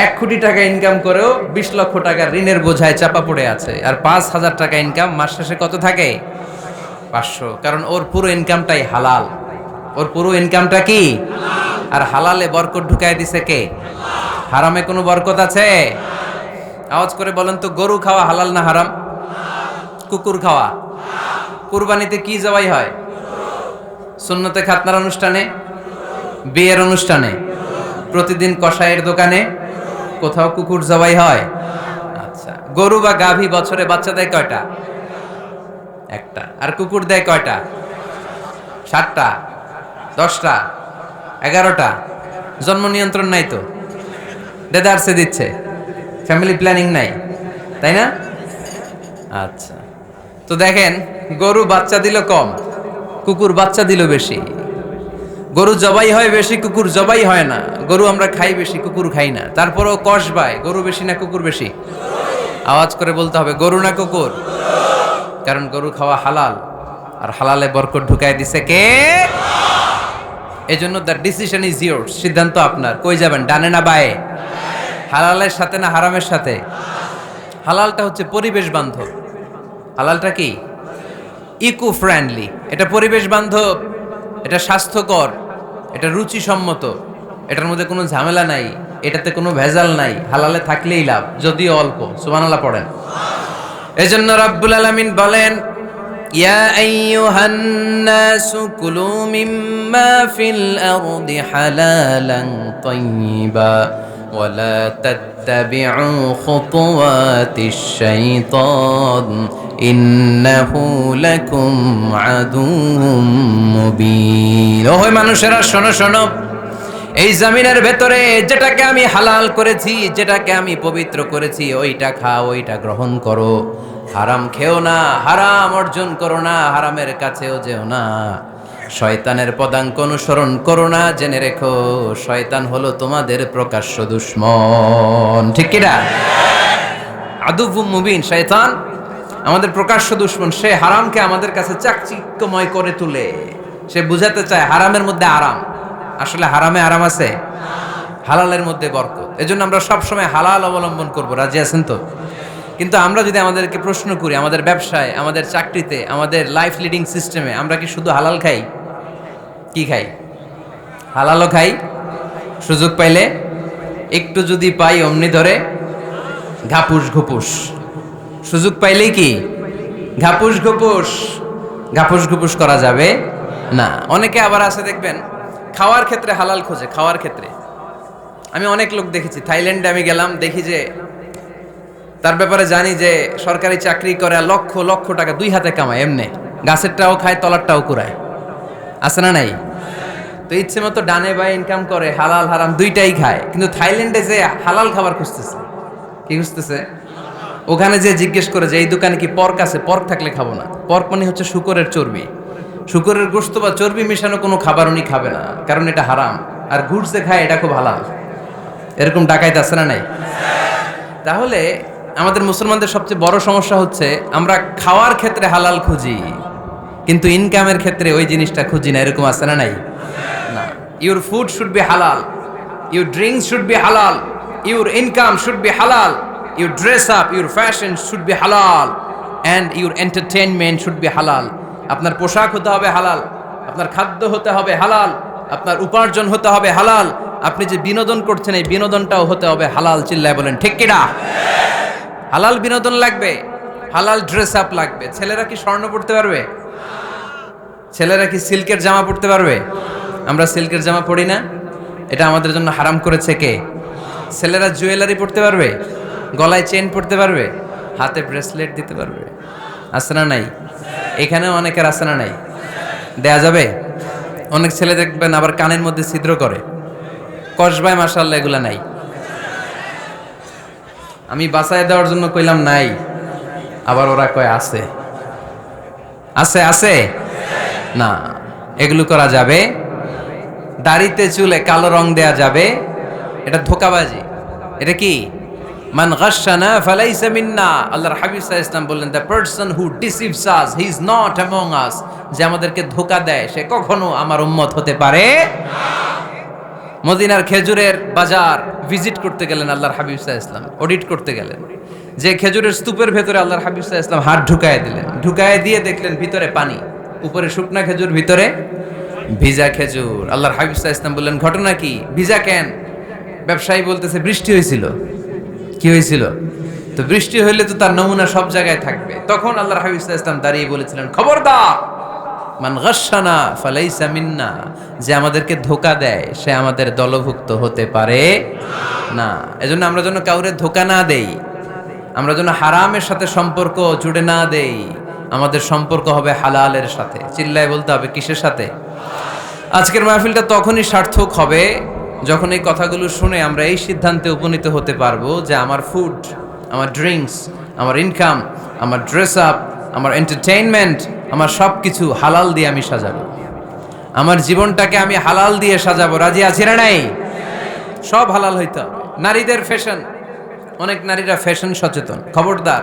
এক কোটি টাকা ইনকাম করেও বিশ লক্ষ টাকার ঋণের বোঝায় চাপা পড়ে আছে। আর পাঁচ হাজার টাকা ইনকাম মাস শেষে কত থাকে? পাঁচশো। কারণ ওর পুরো ইনকামটাই হালাল। ওর পুরো ইনকামটা কি? আর হালালে বরকত ঢুকায় দিছে কে? হারামে কোনো বরকত আছে? আওয়াজ করে বলেন তো গরু খাওয়া হালাল না হারাম? কুকুর খাওয়া? কুরবানিতে কি জবাই হয়? সুন্নতে খাতনার অনুষ্ঠানে? বিয়ের অনুষ্ঠানে? প্রতিদিন কষায়ের দোকানে? কোথাও কুকুর জবাই হয়? আচ্ছা গরু বা গাভী বছরে বাচ্চা দেয় কয়টা? একটা। আর কুকুর দেয় কয়টা? সাতটা। দশটা। এগারোটা। জন্ম নিয়ন্ত্রণ নাই তো? দেদারসে দিচ্ছে। ফ্যামিলি প্ল্যানিং নাই। তাই না? আচ্ছা। তো দেখেন, গরু বাচ্চা দিল কম, কুকুর বাচ্চা দিল বেশি। গরু জবাই হয় বেশি, কুকুর জবাই হয় না। গরু আমরা খাই বেশি, কুকুর খাই না। তারপরেও কষ বায়, গরু বেশি না কুকুর বেশি? আওয়াজ করে বলতে হবে, গরু না কুকুর? কারণ গরু খাওয়া হালাল, আর হালালে বরকত ঢুকাই দিছে কে? এজন্য দ্য ডিসিশন ইজ ইয়োর সিদ্ধান্ত আপনার। কই যাবেন, ডানে না বায়ে? হালালের সাথে না হারামের সাথে? হালালটা হচ্ছে পরিবেশ বান্ধব। হালালটা কি? ইকো ফ্রেন্ডলি এটা পরিবেশ বান্ধব, এটা স্বাস্থ্যকর। এটা রুচিসম্মত। এটার মধ্যে কোনো ঝামেলা নাই, এটাতে কোনো ভেজাল নাই, হালালে থাকলেই লাভ, যদি অল্প সুবানাল্লাহ পড়েন। এজন্য রাব্বুল আলামিন বলেন, ইয়া আইয়ুহান নাসু কুলু মিম্মা ফিল আরদি হালালান তাইয়্যিবা ولا تتبعوا خطوات الشيطان إنه لكم عدو مبين ওহে মানুষেরা শোনো শোনো এই জমিনের ভেতরে যেটাকে আমি হালাল করেছি যেটাকে আমি পবিত্র করেছি ওইটা খাও ওইটা গ্রহণ করো হারাম খেও না হারাম অর্জন করো না হারামের কাছেও যেও না শয়তানের পদাঙ্ক অনুসরণ করো না, জেনে রেখো, শয়তান হলো তোমাদের প্রকাশ্য দুশ্মন। ঠিক কিনা আদুবু মুবিন, শয়তান আমাদের প্রকাশ্য দুশ্মন, সে হারামকে আমাদের কাছে চাকচিক্যময় করে তুলে। সে বুঝাতে চায় হারামের মধ্যে আরাম। আসলে হারামে আরাম আছে, হালালের মধ্যে বরকত। এজন্য আমরা সবসময় হালাল অবলম্বন করব, রাজি আছেন তো? কিন্তু আমরা যদি আমাদেরকে প্রশ্ন করি, আমাদের ব্যবসায়, আমাদের চাকরিতে, আমাদের লাইফ লিডিং সিস্টেমে আমরা কি শুধু হালাল খাই? কি খাই? হালালও খাই, সুযোগ পাইলে একটু যদি পাই অমনি ধরে ঘাপুস ঘুপুস। সুযোগ পাইলেই কি? ঘাপুস ঘুপুস। ঘাপুস ঘুপুস করা যাবে না। অনেকে আবার আছে দেখবেন, খাওয়ার ক্ষেত্রে হালাল খোঁজে, খাওয়ার ক্ষেত্রে। আমি অনেক লোক দেখেছি, থাইল্যান্ডে আমি গেলাম, দেখি যে তার ব্যাপারে জানি যে সরকারি চাকরি করে লক্ষ লক্ষ টাকা দুই হাতে কামায়, এমনি। গাছেরটাও খায়, তলারটাও কুড়ায়। আছে না নাই? তো ইচ্ছে মতো ডানে বাই ইনকাম করে, হালাল, হারাম দুইটাই খায়। কিন্তু থাইল্যান্ডে যে হালাল খাবার খুঁজতেছে, কি খুঁজতেছে? ওখানে যে জিজ্ঞেস করে যে, এই দোকানে কি পর্ক আছে? পর্ক থাকলে খাব না। পর্ক মানে হচ্ছে শুকরের চর্বি। শুকরের গোস্ত বা চর্বি মেশানো কোনো খাবার উনি খাবে না, কারণ এটা হারাম। আর ঘুরছে খায়, এটা খুব হালাল। এরকম ডাকাইতে আছে না নাই? তাহলে আমাদের মুসলমানদের সবচেয়ে বড় সমস্যা হচ্ছে, আমরা খাওয়ার ক্ষেত্রে হালাল খুঁজি। কিন্তু ইনকামের ক্ষেত্রে ওই জিনিসটা খুঁজি না, এরকম আছে না নাই? না। Your food should be halal your drinks should be halal your income should be halal your dress up your fashion should be halal and your entertainment should be halal আপনার পোশাক হতে হবে হালাল, আপনার খাদ্য হতে হবে হালাল, আপনার উপার্জন হতে হবে হালাল, আপনি যে বিনোদন করছেন, এই বিনোদনটাও হতে হবে হালাল, চিল্লায় বলেন, ঠিক কিনা? হালাল বিনোদন লাগবে, হালাল ড্রেস আপ লাগবে। ছেলেরা কি স্বর্ণ পড়তে পারবে? ছেলেরা কি সিল্কের জামা পড়তে পারবে? আমরা সিল্কের জামা পড়ি না। এটা আমাদের জন্য হারাম করেছে কে? ছেলেরা জুয়েলারি পড়তে পারবে? গলায় চেন পড়তে পারবে? হাতে ব্রেসলেট দিতে পারবে? আছে না নাই? এখানেও অনেকের আছে না নাই? দেয়া যাবে? অনেক ছেলে দেখবেন আবার কানের মধ্যে ছিদ্র করে। কসবায় মাসাল্লাহ এগুলা নাই। আমি বাসায় দেওয়ার জন্য কইলাম নাই। আবার ওরা কয়, আছে। আছে আছে? না, এগুলো করা যাবে। দাড়িতে চুলে কালো রং দেয়া যাবে। এটা ধোকাবাজি। এটা কি? মান গাশানা ফালাইসা মিন্না। আল্লাহর হাবিব সাল্লাল্লাহু ইসলাম বললেন the person who deceives us he is not among us যে আমাদেরকে ধোকা দেয়, সে কখনো আমার উম্মত হতে পারে মদিনার খেজুরের বাজার ভিজিট করতে গেলেন আল্লাহর হাবিব সাল্লাল্লাহু ইসলাম অডিট করতে গেলেন। যে খেজুরের স্তূপের ভেতরে আল্লাহর হাবিব সাল্লাল্লাহু ইসলাম হাত ঢুকায় দিলেন। ঢুকায় দিয়ে দেখলেন ভিতরে পানি। উপরে শুকনা খেজুর, ভিতরে ভিজা খেজুর। আল্লাহর হাবিব ইসলাম বললেন, ঘটনা কি? ভিজা কেন? ব্যবসায়ী বলতেছে, বৃষ্টি হয়েছিল কি হয়েছিল তো বৃষ্টি হইলে তো তার নমুনা সব জায়গায় থাকবে। তখন আল্লাহর হাবিব ইসলাম দাঁড়িয়ে বলেছিলেন, খবরদার! মান গাশানা ফালাইসা মিন্না। যে আমাদেরকে ধোকা দেয়, সে আমাদের দলভুক্ত হতে পারে না। এজন্য আমরা যেন কাউরে ধোকা না দেই, আমরা যেন হারামের সাথে সম্পর্ক জুড়ে না দেই। আমাদের সম্পর্ক হবে হালালের সাথে। চিল্লায় বলতে হবে কিসের সাথে? আজকের মাহফিলটা তখনই সার্থক হবে যখন এই কথাগুলো শুনে আমরা এই সিদ্ধান্তে উপনীত হতে পারব যে আমার ফুড আমার ড্রিঙ্কস আমার ইনকাম আমার ড্রেস আপ আমার এন্টারটেইনমেন্ট আমার সব কিছু হালাল দিয়ে আমি সাজাবো। আমার জীবনটাকে আমি হালাল দিয়ে সাজাবো। রাজি আছি না নাই? সব হালাল হইতে হবে। নারীদের ফ্যাশন অনেক নারীরা ফ্যাশন সচেতন, খবরদার।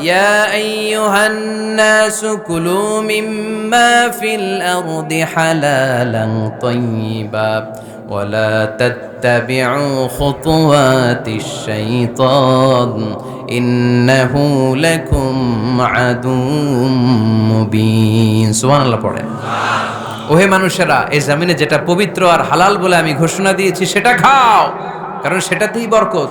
ইয়া আইয়ুহান নাসু কুলু মিম্মা ফিল আরদি হালালান তাইয়্যিবা ولا تتبعوا خطوات الشيطان إنه لكم عدو مبين سبحان الله পড়েন ওহে মানুষেরা এই জমিনে যেটা পবিত্র আর হালাল বলে আমি ঘোষণা দিয়েছি সেটা খাও কারণ সেটাতেই বরকত